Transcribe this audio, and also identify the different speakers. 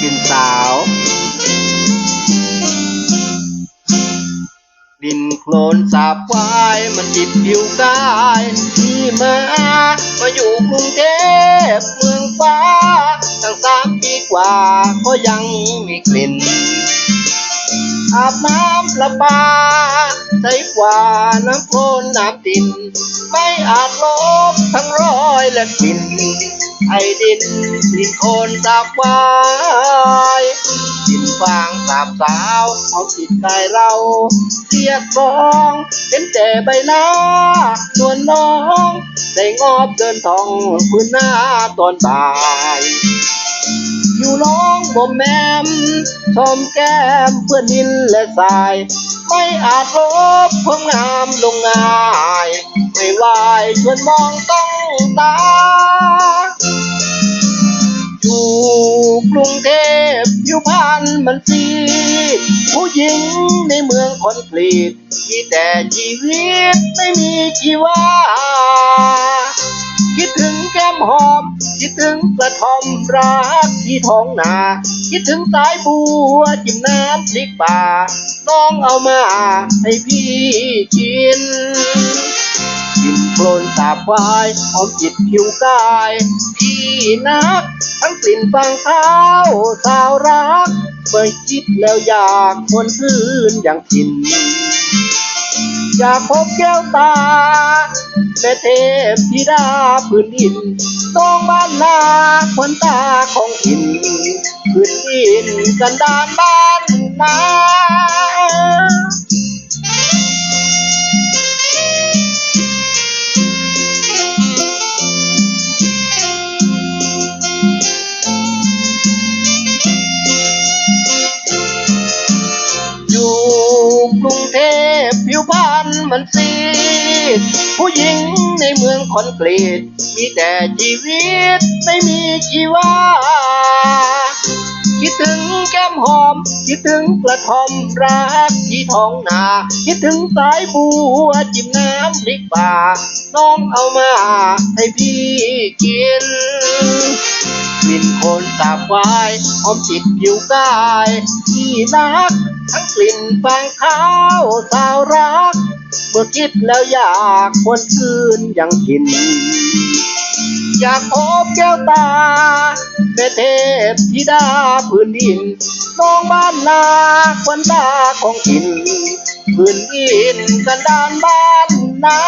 Speaker 1: กลิ่นสาว ดินโคลนสาบวายมันติดผิวกายที่มามาอยู่กรุงเทพเมืองฟ้า ตั้งสามปีกว่าก็ยังมีกลิ่น อาบน้ำประปาใสกว่าน้ำโคลนน้ำดิน ไม่อาจลบทั้งรอยและกลิ่นไอ้ดินกลิ่นโคนสาบควายดินฟางสาบสาวเอาจิตใจเราเสียดร้องเห็นแต่ใบหน้าส่วนน้อง ได้งอบเดินทองพื้นหน้าตอนบ่าย อยู่น้องบ่มแมมชมแก้มเพื่อนดินและทราย ไม่อาจลบความงามลงง่ายไม่ไหวชวนมองต้องตา อยู่กรุงเทพอยู่บ้านมันสีผู้หญิงในเมืองคอนกรีตมีแต่ชีวิตไม่มีชีวา คิดถึงแก้มหอม คิดถึงกระท่อมรักที่ท้องนา คิดถึงสายบัวจิ้มน้ำพริกป่า ต้องเอามาให้พี่กินกินโคลนสาบวายหอมจิตผิวกาย พี่นัก ทั้งกลิ่นฟางเท้าสาวรักเมื่อคิดแล้วอยากคนคืนอย่างกิน อยากพบแก้วตาแม่เทพธิดาพื้นดินต้องบ้านนาคนตาของหินพื้นดินกันดานบ้านนาอยู่กรุงเทพ วพรรณมันซีผู้หญิงในเมืองคอนกรีต มีแต่ชีวิตไม่มีชีวา คิดถึงแก้มหอม คิดถึงกระทอมรักที่ท้องนา คิดถึงสายบัวจิ้มน้ำพริกป่า น้องเอามาให้พี่กิน กลิ่นคนสาบควายหอมจิตผิวกายที่รัก ทั้งกลิ่นฟางเท้าสาวรัก เมื่อคิดแล้วอยากควนคืนย่างกิน อยากพบแก้วตาแม่เทพธิดาพื้นดินน้องบ้านนาควันตาของกินพื้นดินกันดานบ้านนา